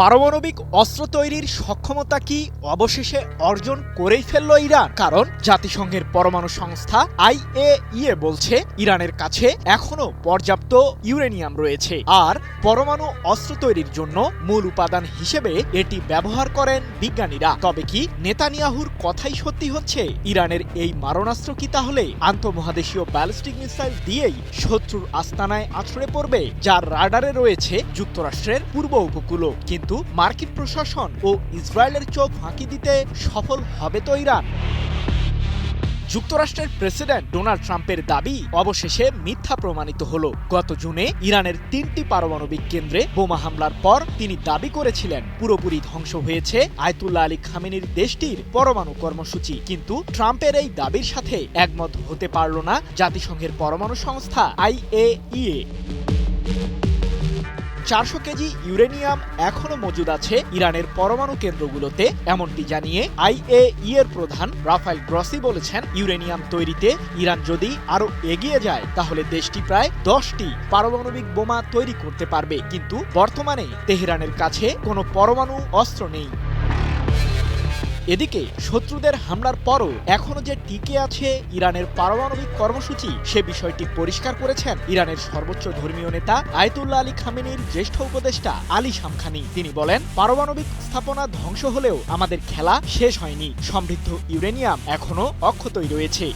পারমাণবিক অস্ত্র তৈরির সক্ষমতা কি অবশেষে অর্জন করেই ফেলল ইরান? কারণ জাতিসংঘের পরমাণু সংস্থা আইএইএ বলছে, ইরানের কাছে এখনও পর্যাপ্ত ইউরেনিয়াম রয়েছে আর পরমাণু অস্ত্র তৈরির জন্য মূল উপাদান হিসেবে এটি ব্যবহার করেন বিজ্ঞানীরা। তবে কি নেতানিয়াহুর কথাই সত্যি হচ্ছে? ইরানের এই মারণাস্ত্র কি তাহলে আন্তঃমহাদেশীয় ব্যালিস্টিক মিসাইল দিয়েই শত্রুর আস্তানায় আছড়ে পড়বে, যার রাডারে রয়েছে যুক্তরাষ্ট্রের পূর্ব উপকূলও? কিন্তু মার্কিন প্রশাসন ও ইসরায়েলের চোখ ফাঁকি দিতে সফল হবে তো ইরান। যুক্তরাষ্ট্রের প্রেসিডেন্ট ডোনাল্ড ট্রাম্পের দাবি অবশেষে মিথ্যা প্রমাণিত হল। গত জুনে ইরানের তিনটি পারমাণবিক কেন্দ্রে বোমা হামলার পর তিনি দাবি করেছিলেন, পুরোপুরি ধ্বংস হয়েছে আয়তুল্লাহ আলী খামেনির দেশটির পরমাণু কর্মসূচি। কিন্তু ট্রাম্পের এই দাবির সাথে একমত হতে পারল না জাতিসংঘের পরমাণু সংস্থা আইএইএ চারশো কেজি ইউরেনিয়াম এখনও মজুদ আছে ইরানের পরমাণু কেন্দ্রগুলোতে, এমনটি জানিয়ে আইএই এর প্রধান রাফায়েল গ্রসি বলেছেন, ইউরেনিয়াম তৈরিতে ইরান যদি আরও এগিয়ে যায়, তাহলে দেশটি প্রায় দশটি পারমাণবিক বোমা তৈরি করতে পারবে। কিন্তু বর্তমানে তেহরানের কাছে কোনো পরমাণু অস্ত্র নেই। এদিকে শত্রুদের হামলার পরও এখনও যে টিকে আছে ইরানের পারমাণবিক কর্মসূচি, সে বিষয়টি পরিষ্কার করেছেন ইরানের সর্বোচ্চ ধর্মীয় নেতা আয়তুল্লাহ আলী খামেনির জ্যেষ্ঠ উপদেষ্টা আলী শামখানি। তিনি বলেন, পারমাণবিক স্থাপনা ধ্বংস হলেও আমাদের খেলা শেষ হয়নি, সমৃদ্ধ ইউরেনিয়াম এখনও অক্ষতই রয়েছে।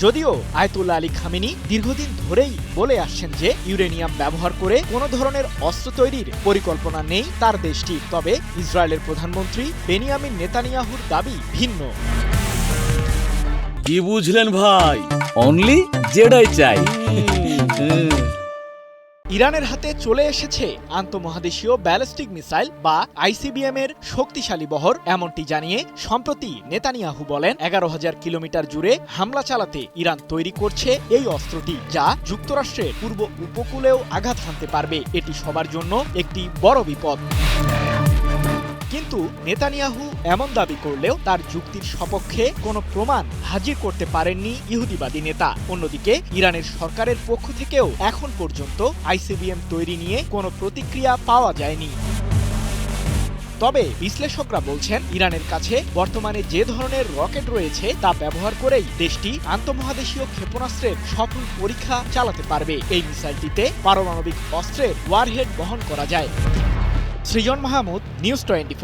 যদিও আয়তুল্লাহ আলী খামিনি দীর্ঘদিন ধরেই বলে আসছেন যে ইউরেনিয়াম ব্যবহার করে কোনো ধরনের অস্ত্র তৈরির পরিকল্পনা নেই তার দেশটির তবে ইসরায়েলের প্রধানমন্ত্রী বেনিয়ামিন নেতানিয়াহুর দাবি ভিন্ন। কি বুঝলেন ভাই? অনলি যেটাই চাই। হুম। ইরানের হাতে চলে এসেছে আন্তমহাদেশীয় ব্যালিস্টিক মিসাইল বা আইসিবিএম এর শক্তিশালী বহর, এমনটি জানিয়ে সম্প্রতি নেতানিয়াহু বলেন, এগারো হাজার কিলোমিটার জুড়ে হামলা চালাতে ইরান তৈরি করছে এই অস্ত্রটি যা যুক্তরাষ্ট্রের পূর্ব উপকূলেও আঘাত হানতে পারবে। এটি সবার জন্য একটি বড় বিপদ। কিন্তু নেতানিয়াহু এমন দাবি করলেও তার যুক্তির সপক্ষে কোনো প্রমাণ হাজির করতে পারেননি ইহুদিবাদী নেতা। অন্যদিকে, ইরানের সরকারের পক্ষ থেকেও এখন পর্যন্ত আইসিবিএম তৈরি নিয়ে কোনো প্রতিক্রিয়া পাওয়া যায়নি। তবে বিশ্লেষকরা বলছেন, ইরানের কাছে বর্তমানে যে ধরনের রকেট রয়েছে তা ব্যবহার করেই দেশটি আন্তঃমহাদেশীয় ক্ষেপণাস্ত্রের সফল পরীক্ষা চালাতে পারবে। এই মিসাইলটিতে পারমাণবিক অস্ত্রের ওয়ারহেড বহন করা যায়। সৃজন মাহমুদ নিউজ টোয়েন্টি